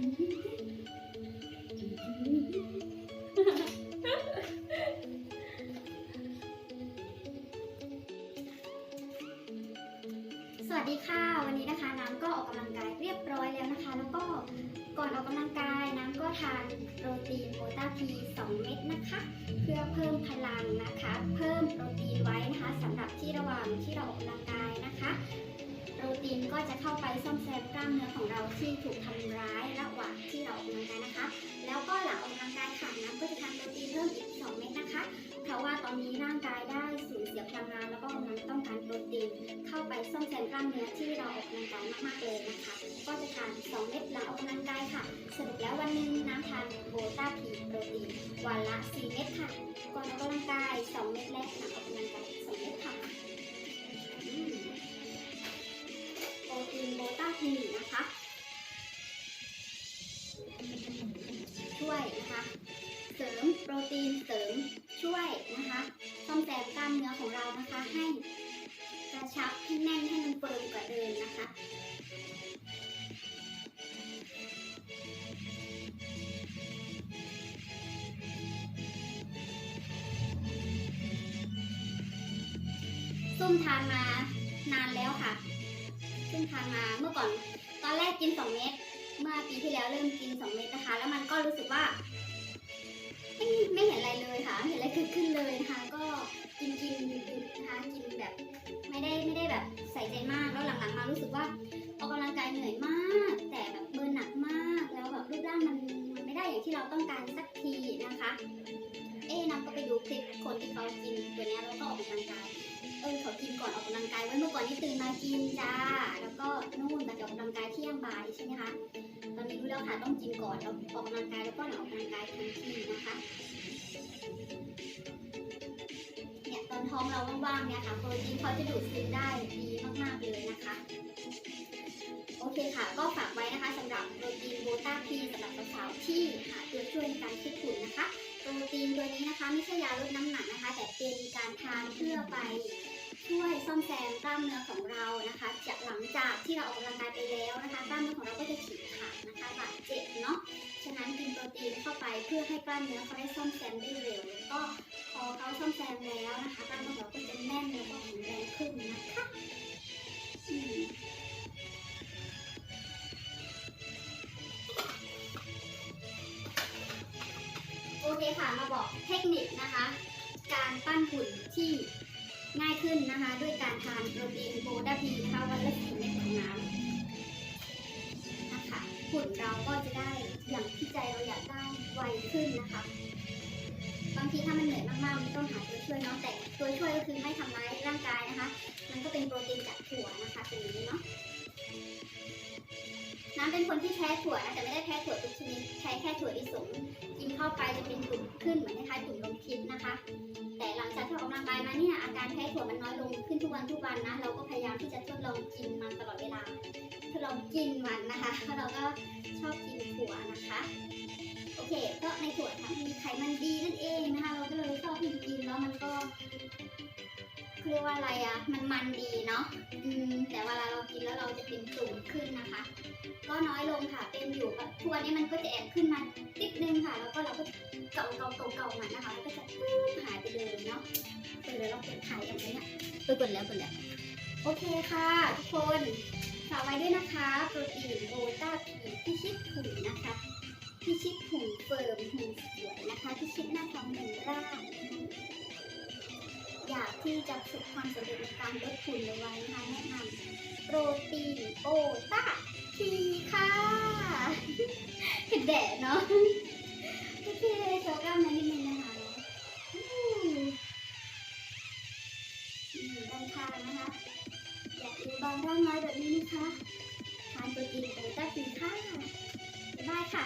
สวัสดีค่ะ วันนี้นะคะน้ำก็ออกกำลังกายเรียบร้อยแล้วนะคะ แล้วก็ก่อนออกกำลังกายน้ำก็ทานโปรตีนโบต้าพี2 เม็ดนะคะ เพื่อเพิ่มพลังนะคะ เพิ่มโปรตีนไว้นะคะสำหรับที่ระหว่างที่เราออกกำลังกายนะคะ ก็จะเข้าไปซ่อมแซมกล้ามเนื้อของเราที่ถูกทำร้ายระหว่างที่เราออกกำลังกายนะคะ แล้วก็หลังออกกำลังกายค่ะน้ำก็จะทานโปรตีนเพิ่มอีก 2 เม็ดนะคะ เพราะว่าตอนนี้ร่างกายได้สูญเสียพลังงานแล้วก็กำลังต้องการโปรตีนเข้าไปซ่อมแซมกล้ามเนื้อที่เราออกกำลังกายมากๆเลยนะคะ ก็จะทาน 2 เม็ดหลังออกกำลังกายค่ะ สรุปแล้ววันหนึงน้ำทานโบต้าพีโปรตีนวันละ 4 เม็ดค่ะก่อนออกกำลังกาย 2 เม็ดและหลัง วยนะคะ เสริมโปรตีนเสริมช่วยนะคะซ่อมแซมกล้ามเนื้อของเรานะคะ ให้กระชับให้แน่นให้มันเฟิร์มกว่าเดิมนะคะซุ่มทานมานานแล้วค่ะซุ่มทานมาเมื่อก่อนตอนแรกกิน 2 เม็ด เมื่อปีที่แล้วเริ่มกิน 2 เม็ดนะคะ แล้วมันก็รู้สึกว่า ไม่ไม่เห็นอะไรเลยค่ะ เห็นอะไรเกิดขึ้นเลยนะคะ ก็กินกินดื่มนะคะ กินแบบไม่ได้ไม่ได้แบบใส่ใจมาก แล้วหลังๆมารู้สึกว่าออกกำลังกายเหนื่อยมาก ลังกายไว้เมื่อก่อนนี่ตื่นมากินจ้า แล้วก็นู่นแต่จะออกกำลังกายเที่ยงบ่ายใช่ไหมคะ ตอนนี้รู้แล้วค่ะต้องกินก่อนแล้วออกกำลังกายแล้วก็หลังออกกำลังกายทันทีนะคะเนี่ยตอนท้องเราว่างๆเนี่ยค่ะโปรตีนเขาจะดูดซึมได้ดีมากๆเลยนะคะ โอเคค่ะ ก็ฝากไว้นะคะสำหรับโปรตีนโบต้าพีสำหรับสาวๆที่หาตัวช่วยในการฟิตหุ่นนะคะโปรตีนตัวนี้นะคะไม่ใช่ยาลดน้ำหนักนะคะ แต่เป็นการทานเพื่อไป ช่วยซ่อมแซมกล้ามเนื้อของเรานะคะจากหลังจากที่เราออกกำลังกายไปแล้วนะคะกล้ามเนื้อของเราก็จะฉีกขาดนะคะบาดเจ็บเนาะฉะนั้นกินโปรตีนเข้าไปเพื่อให้กล้ามเนื้อเขาได้ซ่อมแซมได้เร็วแล้วก็พอเขาซ่อมแซมแล้วนะคะกล้ามเนื้อของเราก็จะแน่นแล้วก็แข็งแรงขึ้นนะคะโอเคค่ะมาบอกเทคนิคนะคะ การปั้นหุ่นที่ ง่ายขึ้นนะคะ ด้วยการทานโปรตีนโบดาพีนะคะวันละสี่เม็ดของน้ำนะคะขุนเราก็จะได้อย่างที่ใจเราอยากได้ไวขึ้นนะคะบางทีถ้ามันเหนื่อยมากๆมันต้องหาตัวช่วยเนาะแต่ตัวช่วยก็คือไม่ทำร้ายร่างกายนะคะ มันก็เป็นโปรตีนจากถั่วนะคะเป็นอย่างนี้เนาะ เป็นคนที่แพ้ถั่วนะแต่ไม่ได้แพ้ถั่วทุกชนิดแพ้แค่ถั่วลิสงกินเข้าไปจะเป็นตุ่มขึ้นเหมือนคล้ายๆตุ่มลมพิษนะคะ แต่หลังจากที่ออกกำลังกายมาเนี่ยอาการแพ้ถั่วมันน้อยลงขึ้นทุกวันทุกวันนะเราก็พยายามที่จะทดลองกินมันตลอดเวลาทดลองกินมันนะคะเพราะเราก็ชอบกินถั่วนะคะโอเคเพราะในถั่วมันมีไขมันดีนั่นเองนะคะเราก็เลยชอบกินกินแล้วมันก็ เรียกว่าอะไรอะมันมันดีเนาะอืมแต่เวลาเรากินแล้วเราจะเป็นตุ่มขึ้นนะคะ ก็น้อยลงค่ะ เป็นอยู่แบบทัวนี้มันก็จะแอบขึ้นมาติดนึงค่ะ แล้วก็เราก็เก่าเก่าเก่าเก่ามันนะคะแล้วก็จะปุ๊บหายไปเลยเนาะเดี๋ยเราเปิดถ่ายอย่างนี้เนี่ยเปิดกดแล้วกดแล้วโอเคค่ะ ทุกคนฝากไว้ด้วยนะคะโปรตีนโบต้าพีพิชิตหุ่นนะคะพิชิตหุ่นเฟิร์มหุ่นสวยนะคะพิชิตหน้าท้องหนึ่งร่าง อยากที่จะประสบความสำเร็จในการลดหุ่นไว้นะคะแนะนำโปรตีนโบต้าทีค่ะเห็นแดดเนาะโอเคโชว์กล้ามเนื้อนิดนึงนะคะอืมอืมด้านข้างนะคะอยากดูบางร่างน้อยแบบนี้นะคะทานโปรตีนโอต้าทีค่ะบ๊ายบายค่ะ